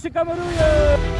się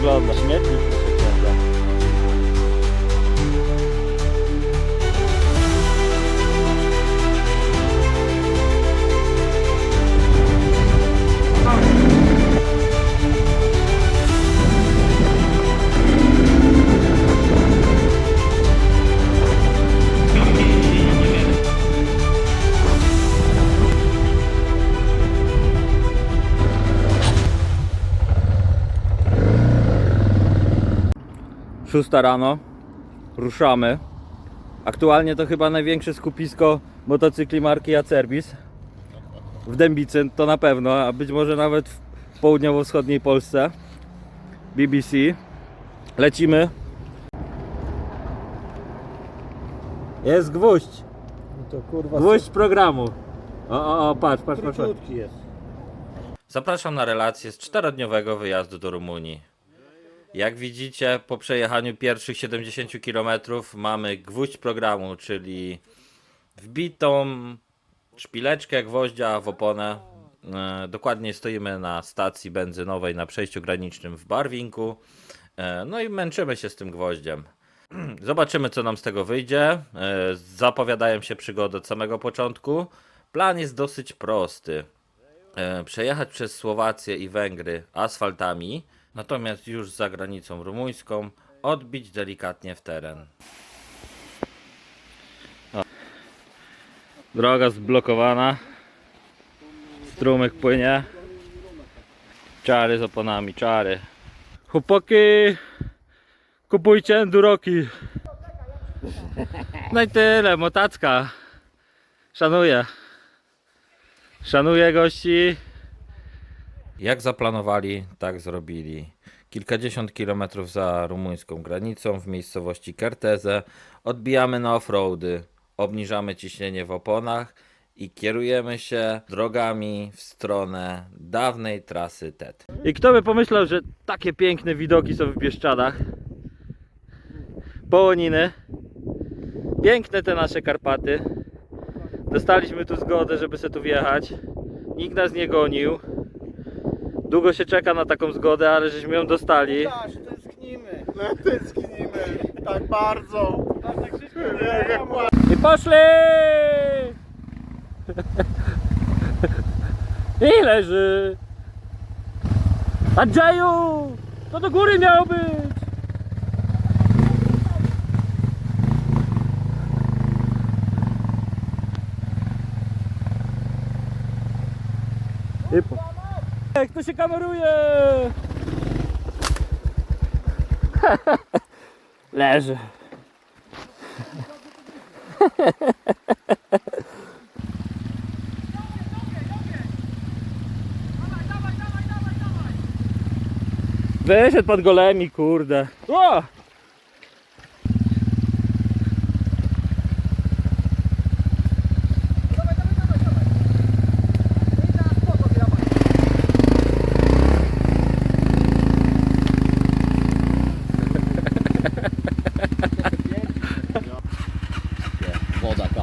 wygląda. Śmietnik Szósta rano, ruszamy. Aktualnie to chyba największe skupisko motocykli marki Acerbis. W Dębicy to na pewno, a być może nawet w południowo-wschodniej Polsce. BBC. Lecimy. Jest gwóźdź. No to kurwa Gwóźdź programu. O, o, o, patrz, patrz, patrz. patrz. Zapraszam na relację z czterodniowego wyjazdu do Rumunii. Jak widzicie, po przejechaniu pierwszych 70 km mamy gwóźdź programu, czyli wbitą szpileczkę gwoździa w oponę. E, Dokładnie stoimy na stacji benzynowej na przejściu granicznym w Barwinku. E, No i męczymy się z tym gwoździem. Zobaczymy, co nam z tego wyjdzie. E, Zapowiadają się przygody od samego początku. Plan jest dosyć prosty przejechać przez Słowację i Węgry asfaltami, natomiast już za granicą rumuńską odbić delikatnie w teren. O. Droga zblokowana. Strumyk płynie. Czary z oponami, czary. Chłopaki, kupujcie enduroki. No i tyle, motacka. Szanuję. Szanuję gości. Jak zaplanowali, tak zrobili. Kilkadziesiąt kilometrów za rumuńską granicą w miejscowości Kerteze odbijamy na offroady, obniżamy ciśnienie w oponach i kierujemy się drogami w stronę dawnej trasy TET. I kto by pomyślał, że takie piękne widoki są w Bieszczadach? Połoniny. Piękne te nasze Karpaty. Dostaliśmy tu zgodę, żeby sobie tu wjechać. Nikt nas nie gonił. Długo się czeka na taką zgodę, ale żeśmy ją dostali. Aż tęsknimy. No tęsknimy. Tak bardzo. Tak jak I poszli! I leży. Andrzeju! To do góry miało być! Jak to się kameruje? Leży. Wyszedł pod golemi, kurde. O!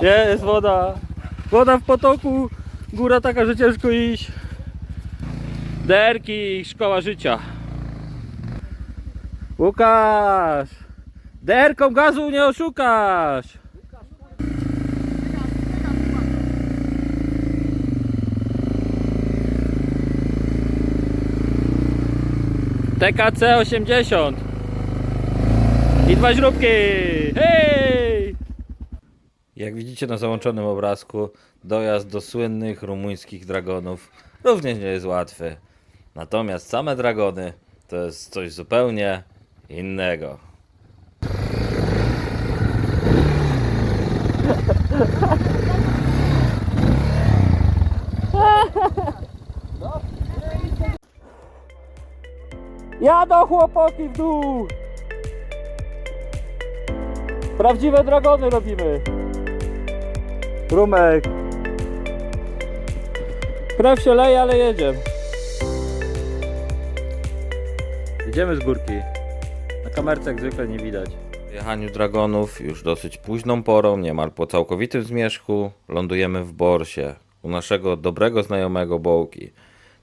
Jest woda. Woda w potoku. Góra taka, że ciężko iść. Derki, szkoła życia. Łukasz! Derką gazu nie oszukasz! TKC 80 i dwa źrubki! Hej! Jak widzicie na załączonym obrazku, dojazd do słynnych rumuńskich dragonów również nie jest łatwy. Natomiast same dragony to jest coś zupełnie innego. Jadą chłopaki w dół! Prawdziwe dragony robimy. Rumek. Krew się leje, ale jedziemy. Jedziemy z górki. Na kamerce jak zwykle nie widać. W jechaniu dragonów już dosyć późną porą, niemal po całkowitym zmierzchu, lądujemy w Borsie u naszego dobrego znajomego Bołki.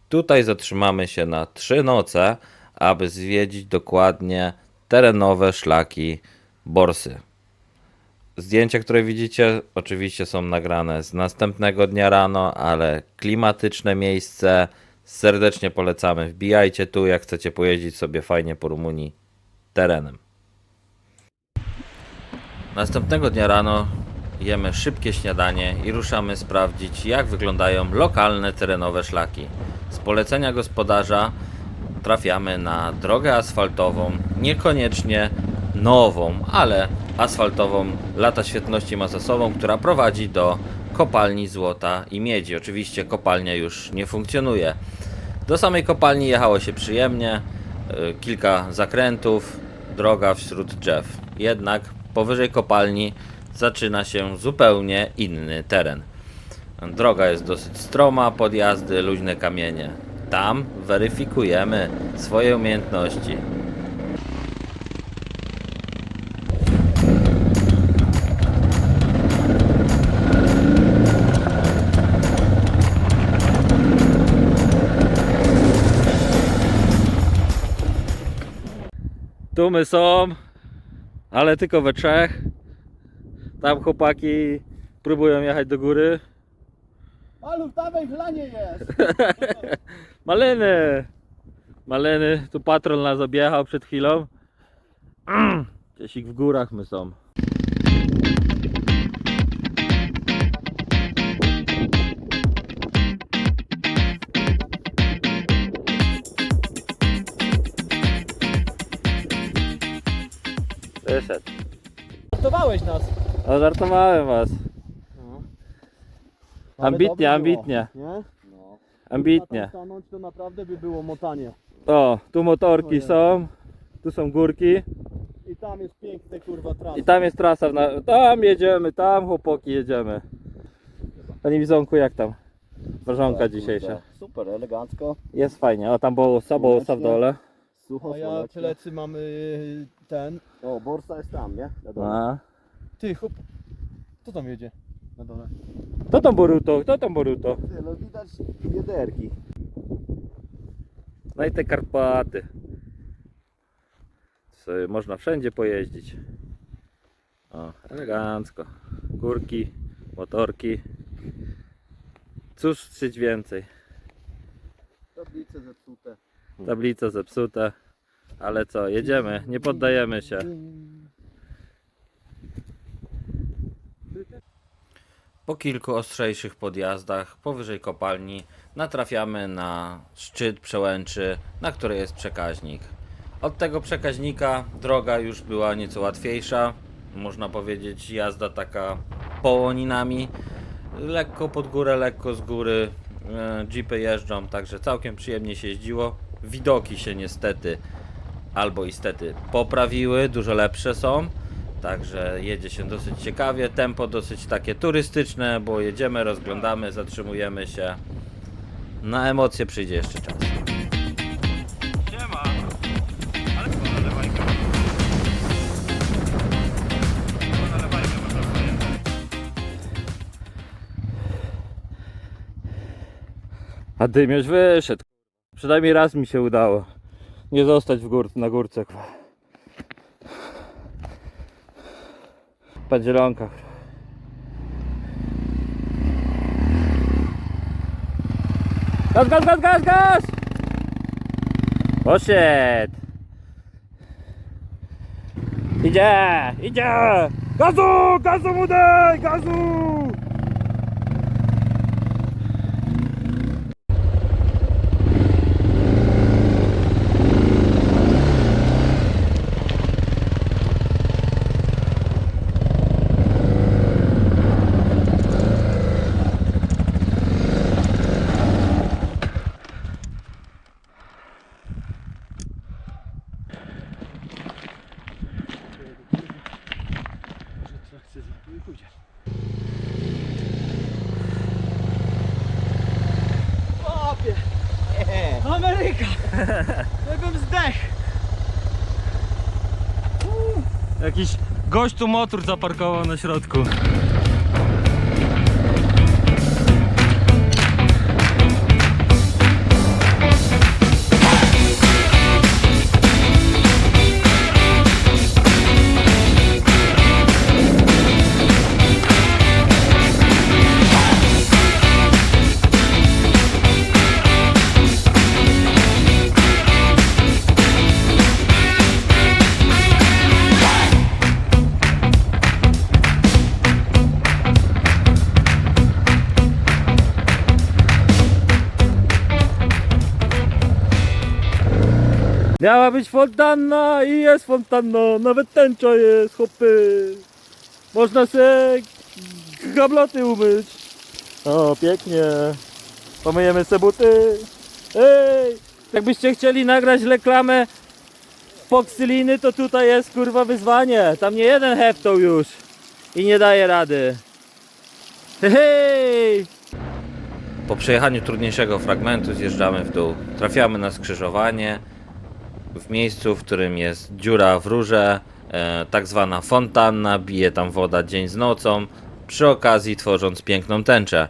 Tutaj zatrzymamy się na trzy noce, aby zwiedzić dokładnie terenowe szlaki Borsy. Zdjęcia, które widzicie, oczywiście są nagrane z następnego dnia rano, ale klimatyczne miejsce serdecznie polecamy. Wbijajcie tu, jak chcecie pojeździć sobie fajnie po Rumunii terenem. Następnego dnia rano jemy szybkie śniadanie i ruszamy sprawdzić, jak wyglądają lokalne terenowe szlaki. Z polecenia gospodarza trafiamy na drogę asfaltową, niekoniecznie nową, ale asfaltową lata świetności ma która prowadzi do kopalni złota i miedzi. Oczywiście kopalnia już nie funkcjonuje. Do samej kopalni jechało się przyjemnie, y, kilka zakrętów, droga wśród drzew. Jednak powyżej kopalni zaczyna się zupełnie inny teren. Droga jest dosyć stroma, podjazdy, luźne kamienie. Tam weryfikujemy swoje umiejętności. Tu my są, ale tylko we trzech. Tam chłopaki próbują jechać do góry. Maluch, dawaj, w lanie jest! Maleny! Maleny, tu patrol nas objechał przed chwilą. Gdzieś w górach my są. Wyszedł. Żartowałeś nas. O, żartowałem was. Ale Ambitnie, dobrze było, ambitnie. Nie? No. Ambitnie. Stanąć to naprawdę by było motanie. O, tu motorki są, tu są górki I tam jest piękne kurwa trasa. i tam jest trasa. w Na... Tam jedziemy, tam chłopaki jedziemy. Panie Wizonku, jak tam? Mrzonka dzisiejsza. Super, elegancko. Jest fajnie. O, tam bołusa, bołusa w dole. Sucho, A ja słonecznie. plecy mamy ten. O, borsa jest tam, nie? Wiadomo. A. Ty chłop. Kto tam jedzie? Na dole. Kto tam Boruto? Kto tam Boruto? Ty, no widać wiederki. No i te Karpaty. Sobie można wszędzie pojeździć. O, elegancko. Górki, motorki. Cóż chcieć więcej. Tablice zepsute. Tablice zepsute. Ale co, jedziemy, nie poddajemy się. Po kilku ostrzejszych podjazdach powyżej kopalni natrafiamy na szczyt przełęczy, na której jest przekaźnik. Od tego przekaźnika droga już była nieco łatwiejsza, można powiedzieć jazda taka połoninami, lekko pod górę, lekko z góry, e, jeepy jeżdżą, także całkiem przyjemnie się jeździło. Widoki się niestety albo istety poprawiły, dużo lepsze są. Także jedzie się dosyć ciekawie, tempo dosyć takie turystyczne, bo jedziemy, rozglądamy, zatrzymujemy się. Na emocje przyjdzie jeszcze czas. A dym już wyszedł. Przynajmniej raz mi się udało. Nie zostać w gór, na górce. kurwa. Padzielonka. Gaz, gaz, gaz, gaz, gaz! Poszedł! Idzie, idzie! Gazu, gazu mu daj, gazu! Żebym zdech. Jakiś gość tu motor zaparkował na środku. Miała być fontanna i jest fontanna, nawet tęcza jest, hopy. Można se gabloty umyć. O, pięknie. Pomyjemy se buty. Ej, jakbyście chcieli nagrać reklamę Foxyliny, to tutaj jest kurwa wyzwanie. Tam nie jeden heptą już i nie daje rady. Hej! Po przejechaniu trudniejszego fragmentu zjeżdżamy w dół. Trafiamy na skrzyżowanie w miejscu, w którym jest dziura w rurze, e, tak zwana fontanna, bije tam woda dzień z nocą, przy okazji tworząc piękną tęczę.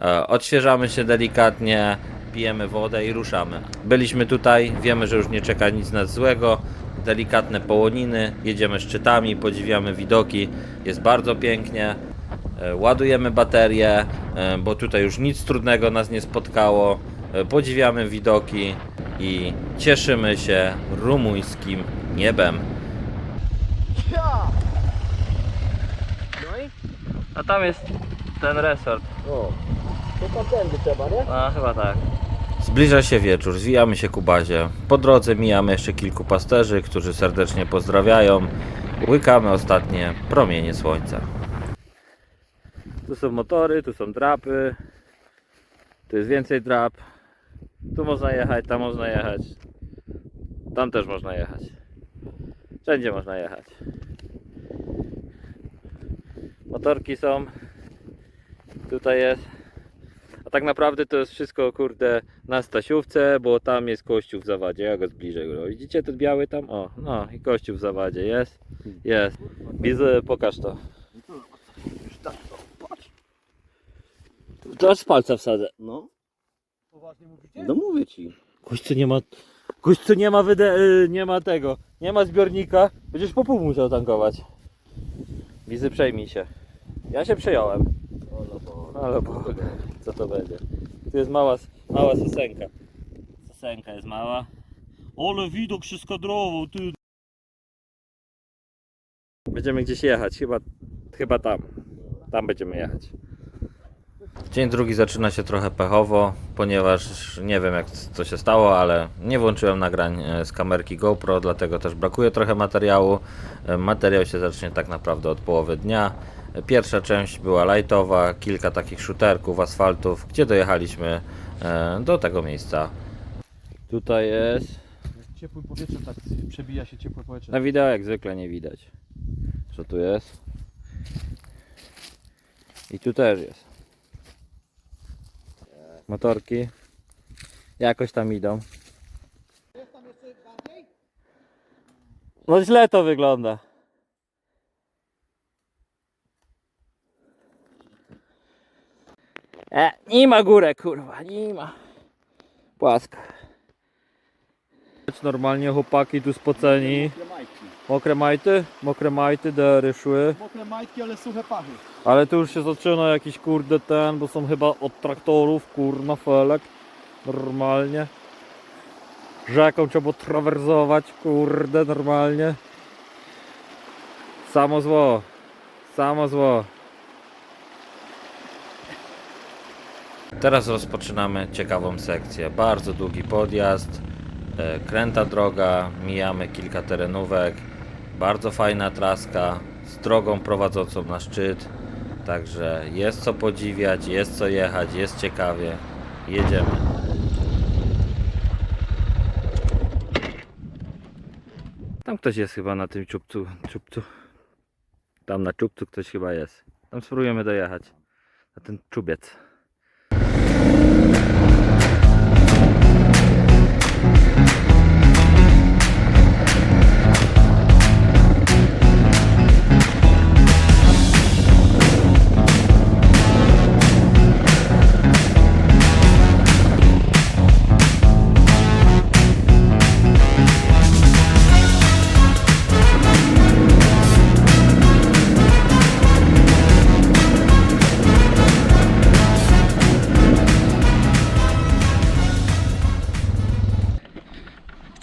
E, odświeżamy się delikatnie, pijemy wodę i ruszamy. Byliśmy tutaj, wiemy, że już nie czeka nic nad złego, delikatne połoniny, jedziemy szczytami, podziwiamy widoki, jest bardzo pięknie. E, Ładujemy baterię, e, bo tutaj już nic trudnego nas nie spotkało. E, Podziwiamy widoki i cieszymy się rumuńskim niebem. A tam jest ten resort. O, to tamtędy trzeba, nie? A chyba tak. Zbliża się wieczór, zwijamy się ku bazie. Po drodze mijamy jeszcze kilku pasterzy, którzy serdecznie pozdrawiają. Łykamy ostatnie promienie słońca. Tu są motory, tu są drapy. Tu jest więcej drap. Tu można jechać, tam można jechać. Tam też można jechać. Wszędzie można jechać. Motorki są. Tutaj jest. A tak naprawdę to jest wszystko kurde na Stasiówce, bo tam jest kościół w zawadzie. Ja go zbliżę. go. Widzicie ten biały tam? O, no i kościół w zawadzie jest. Jest. Widzę, pokaż to. Tak. To z palca wsadzę. No, Poważnie mówicie? no mówię ci. Gość co nie ma. Gość co nie ma wyde... y, nie ma tego. Nie ma zbiornika. Będziesz po pół musiał tankować. Wizy przejmij się. Ja się przejąłem. Ale Boga. Co to będzie? Tu jest mała, mała sosenka. Sosenka jest mała. Ale widok się skadrował, ty. Będziemy gdzieś jechać, chyba, chyba tam. Tam będziemy jechać. Dzień drugi zaczyna się trochę pechowo, ponieważ nie wiem jak co się stało, ale nie włączyłem nagrań e, z kamerki GoPro, dlatego też brakuje trochę materiału. E, Materiał się zacznie tak naprawdę od połowy dnia. E, Pierwsza część była lightowa, kilka takich shooterków, asfaltów, gdzie dojechaliśmy do tego miejsca. Tutaj jest. Ciepłym powietrzem tak przebija się ciepłe powietrze. Na wideo jak zwykle nie widać. Co tu jest? I tu też jest. Motorki. Jakoś tam idą. No źle to wygląda. E, nie ma górę, kurwa, nie ma. Płaska. Normalnie chłopaki tu spoceni. Majtki. Mokre majty? Mokre majty, dery szły. Mokre majtki, ale suche pachy. Ale tu już się zaczyna jakiś kurde ten, bo są chyba od traktorów, kurna felek. Normalnie. Rzeką trzeba trawersować, kurde, normalnie. Samo zło. Samo zło. Teraz rozpoczynamy ciekawą sekcję. Bardzo długi podjazd, kręta droga, mijamy kilka terenówek, bardzo fajna traska z drogą prowadzącą na szczyt. Także jest co podziwiać, jest co jechać, jest ciekawie. Jedziemy. Tam ktoś jest chyba na tym czubcu. czubcu. Tam na czubcu ktoś chyba jest. Tam spróbujemy dojechać. Na ten czubiec.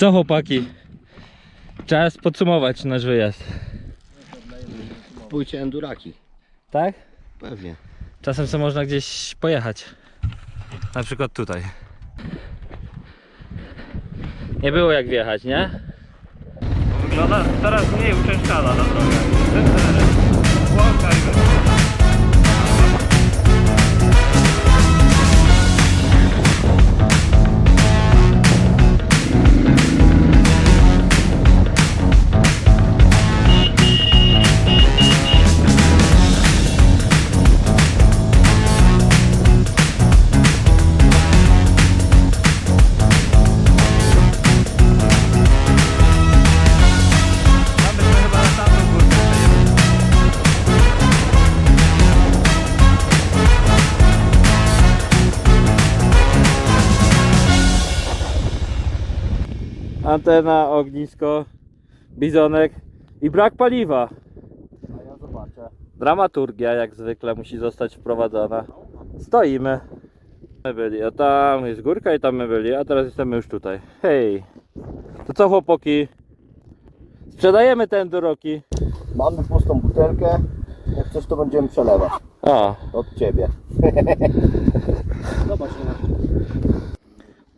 Co chłopaki? Czas podsumować nasz wyjazd. Pójdźcie enduraki. Tak? Pewnie. Czasem sobie można gdzieś pojechać. Na przykład tutaj. Nie było jak wjechać, nie? Wygląda coraz mniej uczęszczana na drogę. Łąka i Antena, ognisko, bizonek i brak paliwa. A ja zobaczę. Dramaturgia jak zwykle musi zostać wprowadzona. Stoimy. My byli, a tam jest górka i tam my byli, a teraz jesteśmy już tutaj. Hej! To co chłopaki? Sprzedajemy te enduroki. Mamy pustą butelkę. Jak chcesz to będziemy przelewać. A, Od ciebie. Zobacz na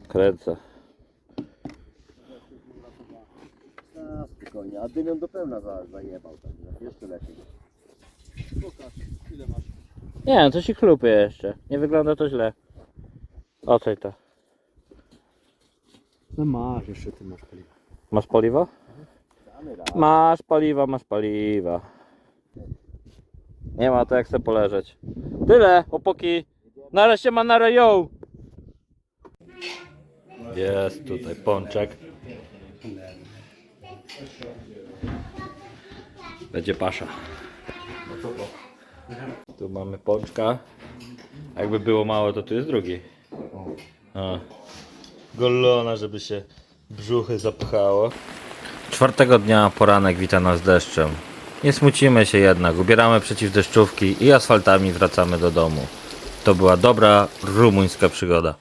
kręcę. Spokojnie, a dymion do pełna za, zajebał tam, no, jeszcze lepiej. Pokaż, ile masz? Nie, no to się chlupie jeszcze. Nie wygląda to źle. Ocej to. No masz, jeszcze ty masz paliwo. Masz paliwo? Damy. Masz paliwa, masz paliwa. Nie ma to jak sobie poleżeć. Tyle, chłopaki. Nareszcie ma na reją. Jest tutaj pączek. Będzie pasza. Tu mamy pączka. Jakby było mało, to tu jest drugi. Golona, żeby się brzuchy zapchało. Czwartego dnia poranek wita nas deszczem. Nie smucimy się jednak, ubieramy przeciwdeszczówki i asfaltami wracamy do domu. To była dobra rumuńska przygoda.